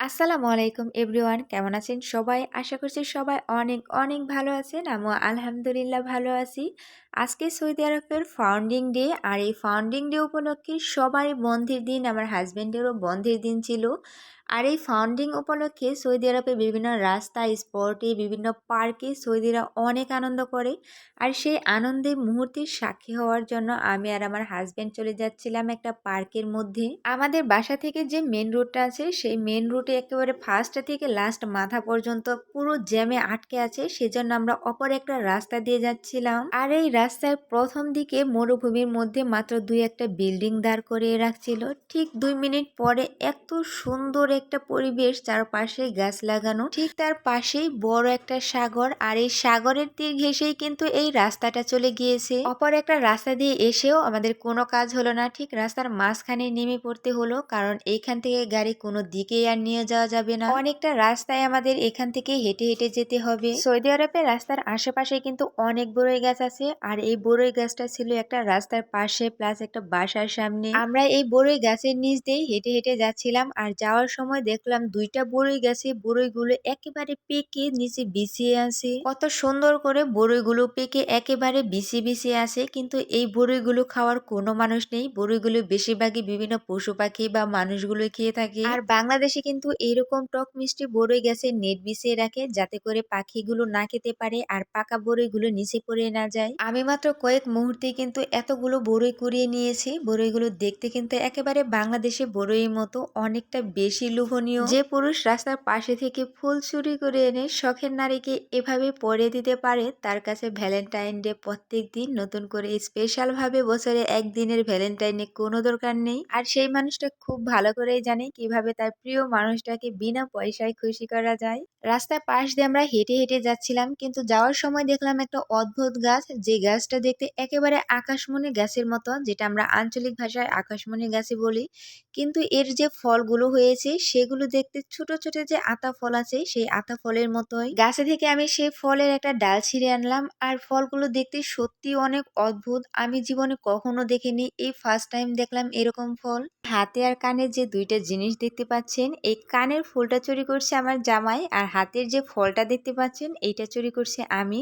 আসসালামু আলাইকুম এভরিওয়ান, কেমন আছেন সবাই? আশা করছি সবাই অনেক অনেক ভালো আছেন। আমিও আলহামদুলিল্লাহ ভালো আছি। আজকে সৌদি আরবের ফাউন্ডিং ডে আর এই ফাউন্ডিং ডে উপলক্ষে সবারই বন্ধের দিন। আমার হাজব্যান্ডেরও বন্ধের দিন ছিল। আর এই ফাউন্ডিং উপলক্ষে সৌদি আরবে বিভিন্ন রাস্তা, স্পটে, বিভিন্ন পার্কে সৌদিরা অনেক আনন্দ করে। আর সেই আনন্দে মুহূর্তের সাক্ষী হওয়ার জন্য আমি আর আমার হাজব্যান্ড চলে যাচ্ছিলাম একটা পার্কের মধ্যে। আমাদের বাসা থেকে যে মেন রোডটা আছে, সেই মেন রুটে একেবারে ফার্স্ট থেকে লাস্ট মাথা পর্যন্ত পুরো জ্যামে আটকে আছে, সেজন্য আমরা অপর একটা রাস্তা দিয়ে যাচ্ছিলাম। আর এই রাস্তার প্রথম দিকে মরুভূমির মধ্যে মাত্র দুই একটা বিল্ডিং দাঁড় করিয়ে রাখছিল। ঠিক দুই মিনিট পরে এত সুন্দর একটা পরিবেশ চারপাশে গাছ লাগানো, ঠিক তার পাশেই বড় একটা সাগর, আর এই সাগরের তীর ঘেসেই কিন্তু এই রাস্তাটা চলে গিয়েছে। অপর একটা রাস্তা দিয়ে এসেও আমাদের কোনো কাজ হলো না, ঠিক রাস্তার মাঝখানে নেমে পড়তে হলো, কারণ এইখান থেকে গাড়ি কোনো দিকেই আর নিয়ে যাওয়া যাবে না। অনেকটা রাস্তায় আমাদের এখান থেকে হেঁটে হেঁটে যেতে হবে। সৌদি আরবের রাস্তার আশেপাশে কিন্তু অনেক বড়ই গাছ আছে, আর এই বড়ই গাছটা ছিল একটা রাস্তার পাশে, প্লাস একটা বাসার সামনে। আমরা এই বড়ই গাছের নিচ দিয়ে হেঁটে হেঁটে যাচ্ছিলাম, আর যাওয়ার সময় দেখলাম দুইটা বড়ই গাছে। বড়ইগুলো একেবারে পেকে নিচে বিছিয়ে আছে। কত সুন্দর করে বড়ইগুলো পেকে একেবারে বিছিয়ে বিছিয়ে আছে। কিন্তু এই বড়ইগুলো খাওয়ার কোনো মানুষ নেই। বড়ইগুলো বেশিরভাগই বিভিন্ন পশু পাখি বা মানুষগুলো খেয়ে থাকে। আর বাংলাদেশে কিন্তু এইরকম টক মিষ্টি বড়ই গাছে নেট বিছিয়ে রাখে যাতে করে পাখিগুলো না খেতে পারে আর পাকা বড়ইগুলো নিচে পড়ে না যায়। আমি মাত্র কয়েক মুহূর্তে কিন্তু এতগুলো বড়ই কুড়িয়ে নিয়েছি। বড়ইগুলো দেখতে কিন্তু একেবারে বাংলাদেশে বড়ইয়ের মতো অনেকটা বেশি লোভনীয়। যে পুরুষ রাস্তার পাশে থেকে ফুল চুরি করে এনে শখের নারীকে এভাবে পরে দিতে পারে, তার কাছে ভ্যালেন্টাইন ডে প্রত্যেক দিন নতুন করে স্পেশাল ভাবে বছরে একদিনের ভ্যালেন্টাইনে কোনো দরকার নেই। আর সেই মানুষটা খুব ভালো করেই জানে কীভাবে তার প্রিয় মানুষটাকে বিনা পয়সায় খুশি করা যায়। রাস্তার পাশ দিয়ে আমরা হেঁটে হেঁটে যাচ্ছিলাম, কিন্তু যাওয়ার সময় দেখলাম একটা অদ্ভুত গাছ, যে গাছটা দেখতে একেবারে আকাশমণি গাছের মতো, যেটা আমরা আঞ্চলিক ভাষায় আকাশমণি গাছে বলি। কিন্তু এর যে ফলগুলো হয়েছে সেগুলো দেখতে ছোট ছোট যে আতা ফল আছে, সেই আতা ফলের মতোই। গাছে থেকে আমি সেই ফলের একটা ডাল ছিঁড়ে আনলাম আর ফলগুলো দেখতে সত্যি অনেক অদ্ভুত। আমি জীবনে কখনো দেখিনি, এই ফার্স্ট টাইম দেখলাম এরকম ফল। হাতে আর কানে যে দুইটা জিনিস দেখতে পাচ্ছেন, এই কানের ফুলটা চুরি করছে আমার জামাই আর হাতের যে ফলটা দেখতে পাচ্ছেন, এইটা চুরি করছে আমি।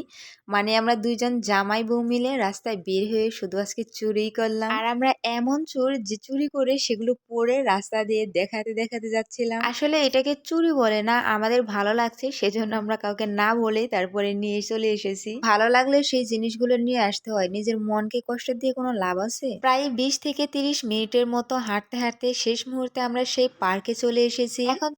মানে আমরা দুইজন জামাই বউ মিলে রাস্তায় বের হয়ে শুধু আজকে চুরি করলাম। আর আমরা এমন চোর যে চুরি করে সেগুলো পরে রাস্তা দিয়ে দেখাতে দেখাতে যাচ্ছিলাম আসলে এটাকে চুরি বলে না, আমাদের ভালো লাগছে, সেজন্য আমরা কাউকে না বলে তারপরে নিয়ে চলে এসেছি। ভালো লাগলে সেই জিনিসগুলো নিয়ে আসতে হয়, নিজের মনকে কষ্ট দিয়ে কোনো লাভ আছে? প্রায় বিশ থেকে তিরিশ মিনিটের মতো হাঁটতে হাঁটতে শেষ মুহূর্তে আমরা সেই পার্কে চলে এসেছি। এখন